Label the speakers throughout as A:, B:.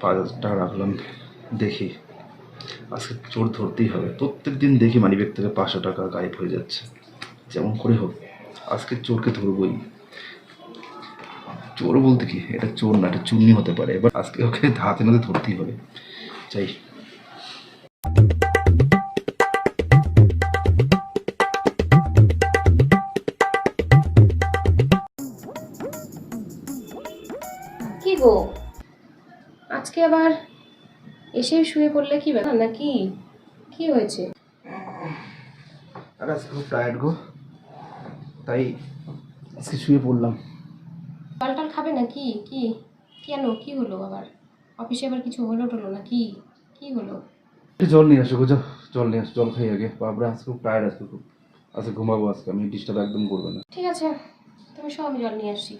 A: পাঁচ রাখলাম, দেখি। আজকে চোর ধরতেই হবে। প্রত্যেক দিন দেখি মানিব্যাগ থেকে পাঁচশো টাকা গায়েব হয়ে যাচ্ছে। যেমন করে হোক, আজকে চোরকে ধরবই। চোর বলতে কি? এটা চোর না, এটা চুন্নি হতে পারে। এবার আজকে ওকে হাতে নাতে ধরতেই হবে। চাই
B: আজকে আবার এসে শুয়ে পড়লে কি ব্যাপার? নাকি কি হয়েছে?
A: খুব টায়ার্ড গো। তাই আজকে শুয়ে পড়লাম।
B: জল টল খাবে না কি? কি কেন? কি হলো আবার? অফিসে আবার কিছু হলো টলো না কি কি হলো?
A: একটু জল নিয়ে আসো গো যাও। জল নিয়ে আসো জল খাই আগে। বাবরা আজকে খুব টায়ার্ড আজকে খুব আজকে ঘুমাবো আজকে আমি ডিস্টার্ব একদম করবে না।
B: ঠিক আছে তুমি সব আমি জল নিয়ে আসছি।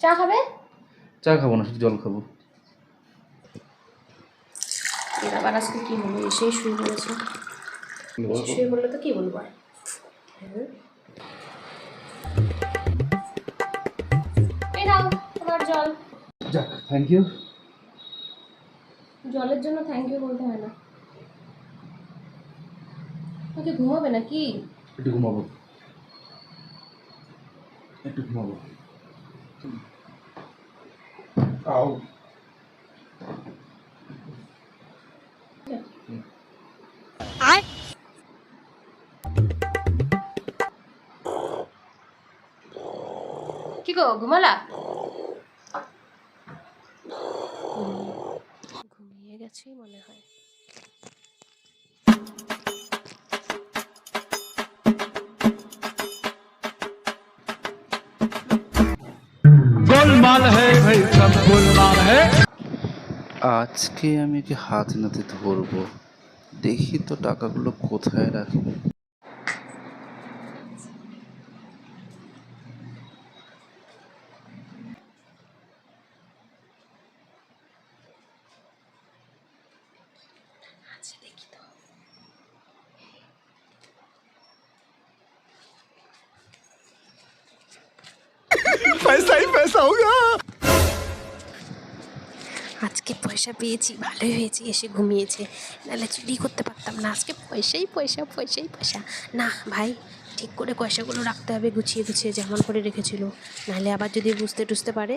B: চা খাবে?
A: চা খাব না শুধু জল খাব।
B: এর আবার আজকে কি হলো এসেই শুয়ে পড়েছে শুয়ে পড়লে তো কি বলব আর? জল।
A: থ্যাংক ইউ
B: জলের জন্য থ্যাংক ইউ বলতে হয় না। তোকে ঘুমাবে নাকি?
A: একটু ঘুমাবো। একটু ঘুমাবো। আও।
B: কি গো ঘুমালা ঘুমিয়ে গেছেই মনে হয়
C: गोलमाल है भाई सब गोलमाल है
A: আজকে আমি কি হাত নাতে ধরবো দেখি তো টাকাগুলো কোথায় রাখি
B: আচ্ছা দেখি তো
C: पैसा ही पैसा होगा
B: আজকে পয়সা পেয়েছি, ভালোই হয়েছে, এসে ঘুমিয়েছে। নাহলে চুরি করতে পারতাম না। আজকে পয়সাই পয়সা পয়সাই পয়সা। না ভাই, ঠিক করে পয়সাগুলো রাখতে হবে, গুছিয়ে গুছিয়ে যেমন করে রেখেছিল। নাহলে আবার যদি বুঝতে টুঝতে পারে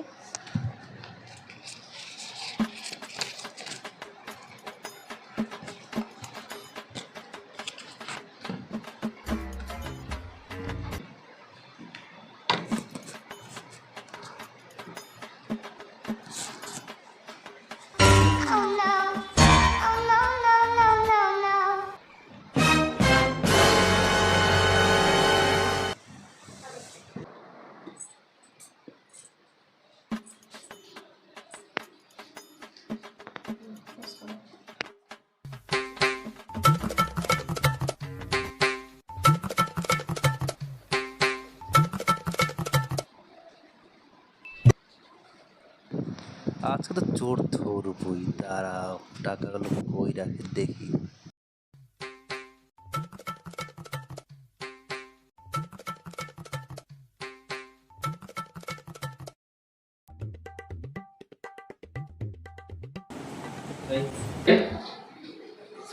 A: আজকে তো চোর ধরবই দাঁড়াও টাকাগুলো কই রাখে দেখি।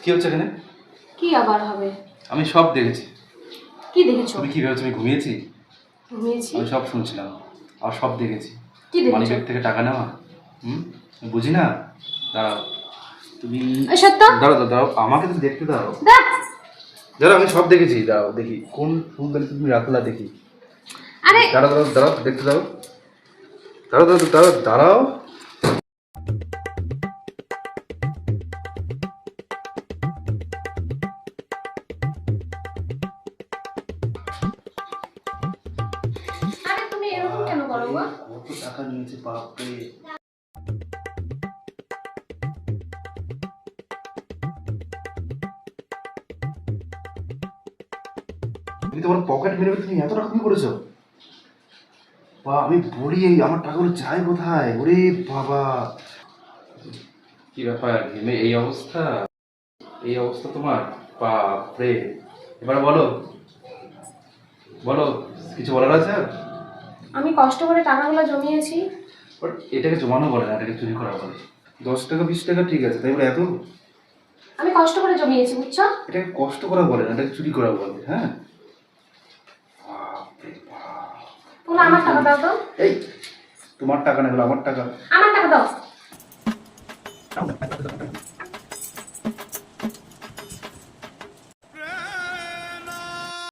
A: কি হচ্ছে এখানে?
B: কি আবার হবে?
A: আমি সব দেখেছি।
B: কি দেখেছ?
A: তুমি কি ভেবেছো আমি ঘুমিয়েছি?
B: ঘুমিয়েছি?
A: আমি সব শুনছিলাম আর সব দেখেছি।
B: কি দেখেছ?
A: মানিব্যাগ থেকে টাকা নেওয়া? হুম? বুঝি না। দাঁড়াও। তুমি
B: সত্য?
A: দাঁড়াও দাঁড়াও, আমাকে তো দেখতে দাও। দাঁড়াও আমি সব দেখেছি। দাঁড়াও দেখি। কোন ফুলদানি তুমি রাখলা দেখি?
B: আরে
A: দাঁড়াও দাঁড়াও দাঁড়াও দেখতে দাও। দাঁড়াও দাঁড়াও দাঁড়াও দাঁড়াও।
B: তুমি কেন
A: টাকা নিয়েছে বাপরে। তুমি তোমার পকেট মেরে তুমি এত টাকা করেছ? বা আমি বলি আমার টাকাগুলো চাই কোথায়? ওরে বাবা। কি ব্যাপার? হিমে এই অবস্থা? এই অবস্থা তোমার? বাপরে। এবার বলো। বলো কিছু বলার আছে
B: আমি কষ্ট করে টাকাগুলো জমিয়েছি।
A: এটাকে জমানো বলে না এটাকে চুরি করা বলে। দশ টাকা বিশ টাকা ঠিক আছে তাই বলে এত?
B: আমি কষ্ট করে জমিয়েছি বুঝছ?
A: এটাকে কষ্ট করা বলে না এটাকে চুরি করা বলে হ্যাঁ? এই তোমার টাকা না আমার টাকা।
B: আমার টাকা দাও।